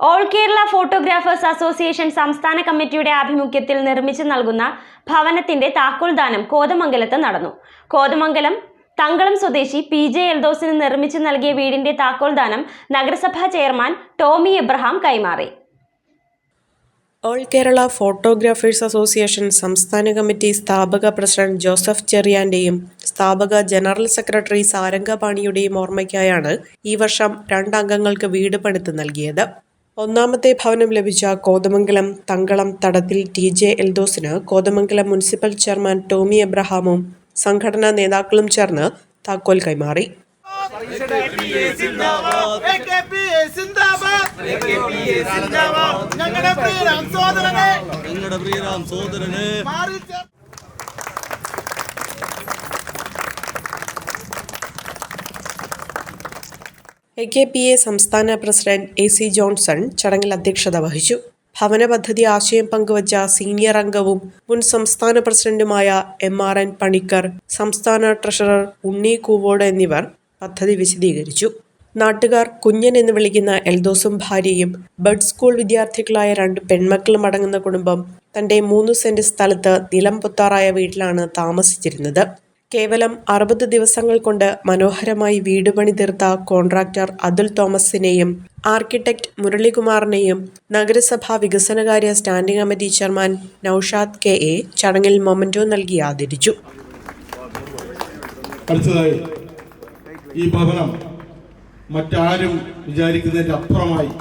All Kerala photographers association സംസ്ഥാന കമ്മിറ്റിയുടെ ആഭിമുഖ്യത്തിൽ നിർമ്മിച്ചു നൽകുന്ന ഭവനത്തിന്റെ താക്കോൽദാനം കോതമംഗലത്ത് നടന്നു. കോതമംഗലം തങ്കളം സ്വദേശി പി ജെ എൽദോസിന് നിർമ്മിച്ചു നൽകിയ വീടിന്റെ താക്കോൽദാനം നഗരസഭാ ചെയർമാൻ ടോമി എബ്രഹാം കൈമാറി. ഓൾ കേരള ഫോട്ടോഗ്രാഫേഴ്സ് അസോസിയേഷൻ സംസ്ഥാന കമ്മിറ്റി സ്ഥാപക പ്രസിഡന്റ് ജോസഫ് ചെറിയാന്റെയും സ്ഥാപക ജനറൽ സെക്രട്ടറി സാരംഗപാണിയുടെയും ഓർമ്മയ്ക്കായാണ് ഈ വർഷം രണ്ടംഗങ്ങൾക്ക് വീട് പണിത് നൽകിയത്. ഒന്നാമത്തെ ഭവനം ലഭിച്ച കോതമംഗലം തങ്കളം തടത്തിൽ ടി ജെ എൽദോസിന് കോതമംഗലം മുനിസിപ്പൽ ചെയർമാൻ ടോമി എബ്രഹാമും സംഘടനാ നേതാക്കളും ചേർന്ന് താക്കോൽ കൈമാറി. ഞങ്ങളുടെ പ്രിയരാം സോദരനെ ഞങ്ങളുടെ പ്രിയരാം സോദരന് മാറി ചേർ- എ കെ പി എ സംസ്ഥാന പ്രസിഡന്റ് എ സി ജോൺസൺ ചടങ്ങിൽ അധ്യക്ഷത വഹിച്ചു. ഭവന പദ്ധതി ആശയം പങ്കുവച്ച സീനിയർ അംഗവും മുൻ സംസ്ഥാന പ്രസിഡന്റുമായ എം ആർ എൻ പണിക്കർ സംസ്ഥാന ട്രഷറർ ഉണ്ണി കൂവോട് എന്നിവർ പദ്ധതി വിശദീകരിച്ചു. നാട്ടുകാർ കുഞ്ഞൻ എന്ന് വിളിക്കുന്ന എൽദോസും ഭാര്യയും ബഡ് സ്കൂൾ വിദ്യാർത്ഥികളായ രണ്ട് പെൺമക്കളും അടങ്ങുന്ന കുടുംബം തന്റെ മൂന്ന് സെന്റ് സ്ഥലത്ത് നിലം പൊത്താറായ വീട്ടിലാണ് താമസിച്ചിരുന്നത്. കേവലം അറുപത് ദിവസങ്ങൾ കൊണ്ട് മനോഹരമായി വീട് പണി തീർത്ത കോൺട്രാക്ടർ അതുൽ തോമസിനെയും ആർക്കിടെക്ട് മുരളികുമാറിനെയും നഗരസഭാ വികസനകാര്യ standing committee chairman Noushad K A ചടങ്ങിൽ മൊമന്റോ നൽകി ആദരിച്ചു. അടുത്തതായി ഈ ഭവനം മറ്റാരും വിചാരിക്കുന്നതിന്റെ അപ്പുറമായി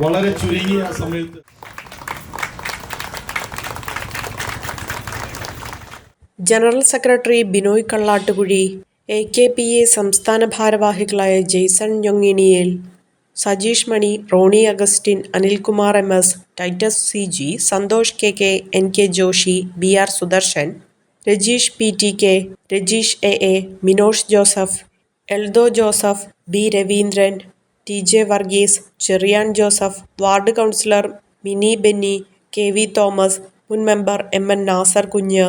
വളരെ ചുരുങ്ങിയ സമയത്ത് general secretary Binoy Kallattukuzhi A K P A സംസ്ഥാന ഭാരവാഹികളായ Jaison ഞൊങ്ങിനിയേൽ Sajeesh Mani Roni Augustine Anilkumar M S Titus C G Santhosh K K N K Joshi B R Sudarshan Rajeesh P T K Rajeesh A A Minosh Joseph Eldho Joseph B Raveendran T J Varghese Cherian Joseph ward councillor Mini Benny K V Thomas മുൻ member M N Nasar Kunju